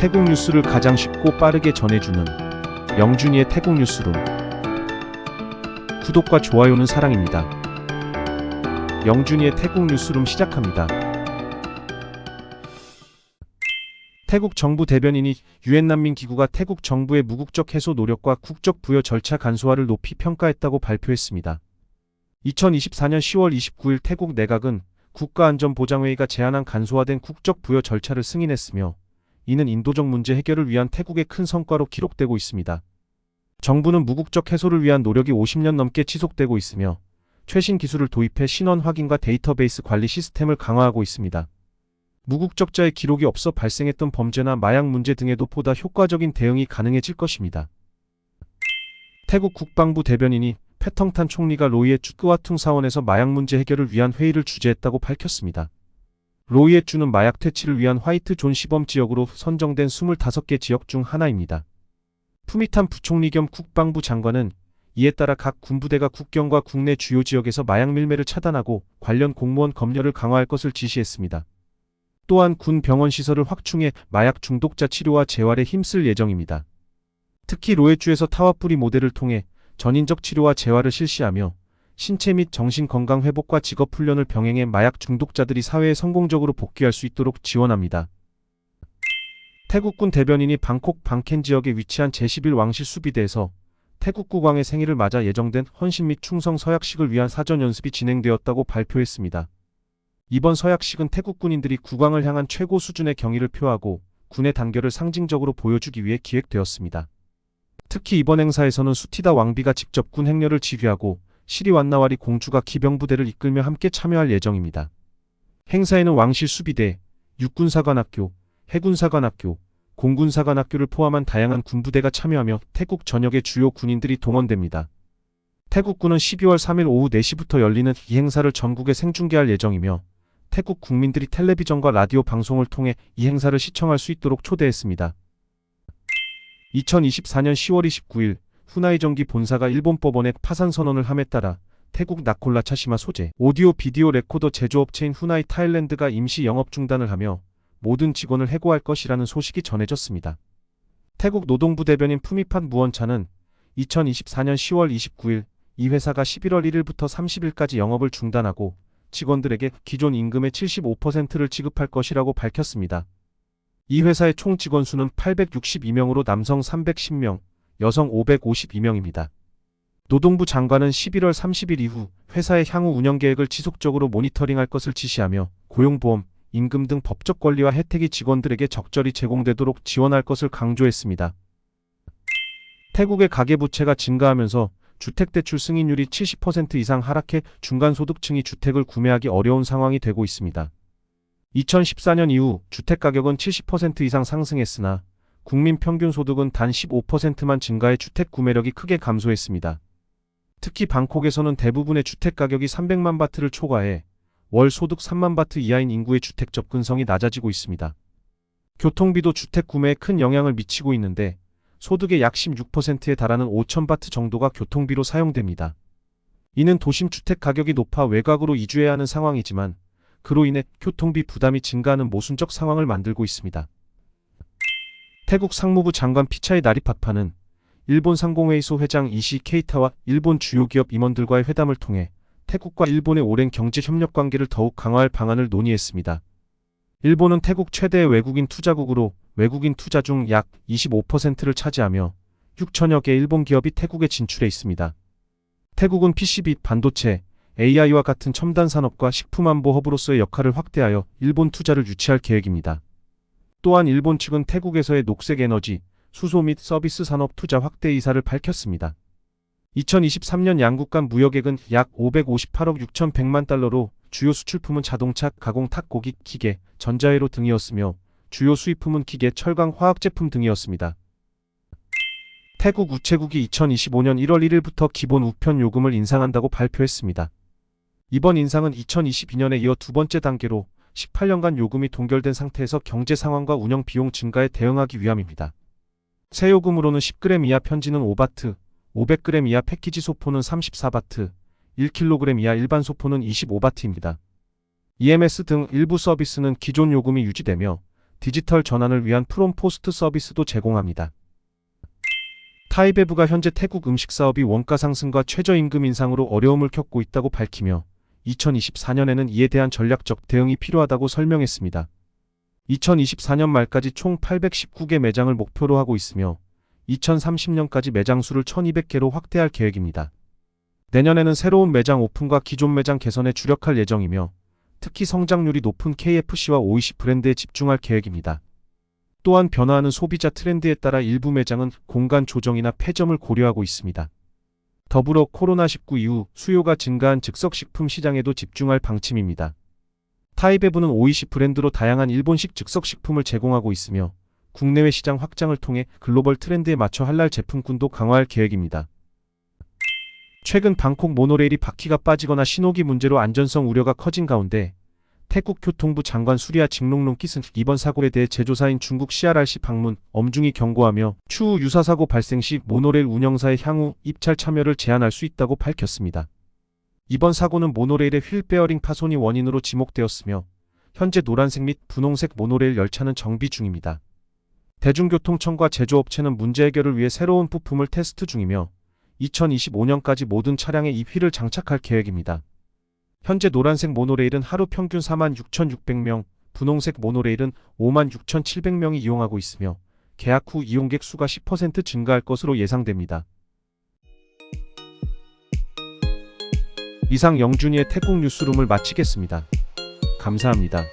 태국 뉴스를 가장 쉽고 빠르게 전해주는 영준이의 태국 뉴스룸. 구독과 좋아요는 사랑입니다. 영준이의 태국 뉴스룸 시작합니다. 태국 정부 대변인이 유엔 난민 기구가 태국 정부의 무국적 해소 노력과 국적 부여 절차 간소화를 높이 평가했다고 발표했습니다. 2024년 10월 29일 태국 내각은 국가안전보장회의가 제안한 간소화된 국적 부여 절차를 승인했으며 이는 인도적 문제 해결을 위한 태국의 큰 성과로 기록되고 있습니다. 정부는 무국적 해소를 위한 노력이 50년 넘게 지속되고 있으며 최신 기술을 도입해 신원 확인과 데이터베이스 관리 시스템을 강화하고 있습니다. 무국적자의 기록이 없어 발생했던 범죄나 마약 문제 등에도 보다 효과적인 대응이 가능해질 것입니다. 태국 국방부 대변인이 패텅탄 총리가 로이의 쭈끄와퉁 사원에서 마약 문제 해결을 위한 회의를 주재했다고 밝혔습니다. 로이의 쭈는 마약 퇴치를 위한 화이트 존 시범 지역으로 선정된 25개 지역 중 하나입니다. 푸미탄 부총리 겸 국방부 장관은 이에 따라 각 군부대가 국경과 국내 주요 지역에서 마약 밀매를 차단하고 관련 공무원 검열을 강화할 것을 지시했습니다. 또한 군 병원 시설을 확충해 마약 중독자 치료와 재활에 힘쓸 예정입니다. 특히 로에주에서 타와뿌리 모델을 통해 전인적 치료와 재활을 실시하며 신체 및 정신 건강 회복과 직업 훈련을 병행해 마약 중독자들이 사회에 성공적으로 복귀할 수 있도록 지원합니다. 태국군 대변인이 방콕 방켄 지역에 위치한 제11 왕실 수비대에서 태국 국왕의 생일을 맞아 예정된 헌신 및 충성 서약식을 위한 사전 연습이 진행되었다고 발표했습니다. 이번 서약식은 태국 군인들이 국왕을 향한 최고 수준의 경의를 표하고 군의 단결을 상징적으로 보여주기 위해 기획되었습니다. 특히 이번 행사에서는 수티다 왕비가 직접 군 행렬을 지휘하고 시리 완나와리 공주가 기병부대를 이끌며 함께 참여할 예정입니다. 행사에는 왕실 수비대, 육군사관학교, 해군사관학교, 공군사관학교를 포함한 다양한 군부대가 참여하며 태국 전역의 주요 군인들이 동원됩니다. 태국군은 12월 3일 오후 4시부터 열리는 이 행사를 전국에 생중계할 예정이며 태국 국민들이 텔레비전과 라디오 방송을 통해 이 행사를 시청할 수 있도록 초대했습니다. 2024년 10월 29일 후나이 정기 본사가 일본 법원에 파산 선언을 함에 따라 태국 나콜라 차시마 소재 오디오 비디오 레코더 제조업체인 후나이 타일랜드가 임시 영업 중단을 하며 모든 직원을 해고할 것이라는 소식이 전해졌습니다. 태국 노동부 대변인 푸미판 무원차는 2024년 10월 29일 이 회사가 11월 1일부터 30일까지 영업을 중단하고 직원들에게 기존 임금의 75%를 지급할 것이라고 밝혔습니다. 이 회사의 총 직원 수는 862명으로 남성 310명, 여성 552명입니다. 노동부 장관은 11월 30일 이후 회사의 향후 운영 계획을 지속적으로 모니터링할 것을 지시하며 고용보험, 임금 등 법적 권리와 혜택이 직원들에게 적절히 제공되도록 지원할 것을 강조했습니다. 태국의 가계부채가 증가하면서 주택대출 승인율이 70% 이상 하락해 중간소득층이 주택을 구매하기 어려운 상황이 되고 있습니다. 2014년 이후 주택가격은 70% 이상 상승했으나 국민 평균 소득은 단 15%만 증가해 주택 구매력이 크게 감소했습니다. 특히 방콕에서는 대부분의 주택 가격이 300만 바트를 초과해 월 소득 3만 바트 이하인 인구의 주택 접근성이 낮아지고 있습니다. 교통비도 주택 구매에 큰 영향을 미치고 있는데 소득의 약 16%에 달하는 5천 바트 정도가 교통비로 사용됩니다. 이는 도심 주택 가격이 높아 외곽으로 이주해야 하는 상황이지만 그로 인해 교통비 부담이 증가하는 모순적 상황을 만들고 있습니다. 태국 상무부 장관 피차이 나리파파는 일본 상공회의소 회장 이시 케이타와 일본 주요 기업 임원들과의 회담을 통해 태국과 일본의 오랜 경제 협력 관계를 더욱 강화할 방안을 논의했습니다. 일본은 태국 최대의 외국인 투자국으로 외국인 투자 중 약 25%를 차지하며 6천여 개 일본 기업이 태국에 진출해 있습니다. 태국은 PCB, 반도체, AI와 같은 첨단 산업과 식품 안보 허브로서의 역할을 확대하여 일본 투자를 유치할 계획입니다. 또한 일본 측은 태국에서의 녹색 에너지, 수소 및 서비스 산업 투자 확대 이사를 밝혔습니다. 2023년 양국 간 무역액은 약 558억 6,100만 달러로 주요 수출품은 자동차, 가공 탁고기, 기계, 전자회로 등이었으며 주요 수입품은 기계, 철강, 화학제품 등이었습니다. 태국 우체국이 2025년 1월 1일부터 기본 우편 요금을 인상한다고 발표했습니다. 이번 인상은 2022년에 이어 두 번째 단계로 18년간 요금이 동결된 상태에서 경제 상황과 운영 비용 증가에 대응하기 위함입니다. 새 요금으로는 10g 이하 편지는 5바트, 500g 이하 패키지 소포는 34바트, 1kg 이하 일반 소포는 25바트입니다. EMS 등 일부 서비스는 기존 요금이 유지되며 디지털 전환을 위한 프롬포스트 서비스도 제공합니다. 타이베브가 현재 태국 음식 사업이 원가 상승과 최저임금 인상으로 어려움을 겪고 있다고 밝히며 2024년에는 이에 대한 전략적 대응이 필요하다고 설명했습니다. 2024년 말까지 총 819개 매장을 목표로 하고 있으며 2030년까지 매장 수를 1200개로 확대할 계획입니다. 내년에는 새로운 매장 오픈과 기존 매장 개선에 주력할 예정이며 특히 성장률이 높은 KFC와 오이시 브랜드에 집중할 계획입니다. 또한 변화하는 소비자 트렌드에 따라 일부 매장은 공간 조정이나 폐점을 고려하고 있습니다. 더불어 코로나19 이후 수요가 증가한 즉석식품 시장에도 집중할 방침입니다. 타이베브는 오이시 브랜드로 다양한 일본식 즉석식품을 제공하고 있으며 국내외 시장 확장을 통해 글로벌 트렌드에 맞춰 할랄 제품군도 강화할 계획입니다. 최근 방콕 모노레일이 바퀴가 빠지거나 신호기 문제로 안전성 우려가 커진 가운데 태국 교통부 장관 수리아 징롱롱 끼슨 이번 사고에 대해 제조사인 중국 CRRC 방문 엄중히 경고하며 추후 유사 사고 발생 시 모노레일 운영사의 향후 입찰 참여를 제한할 수 있다고 밝혔습니다. 이번 사고는 모노레일의 휠 베어링 파손이 원인으로 지목되었으며 현재 노란색 및 분홍색 모노레일 열차는 정비 중입니다. 대중교통청과 제조업체는 문제 해결을 위해 새로운 부품을 테스트 중이며 2025년까지 모든 차량에 이 휠을 장착할 계획입니다. 현재 노란색 모노레일은 하루 평균 46,600명, 분홍색 모노레일은 56,700명이 이용하고 있으며 계약 후 이용객 수가 10% 증가할 것으로 예상됩니다. 이상 영준이의 태국 뉴스룸을 마치겠습니다. 감사합니다.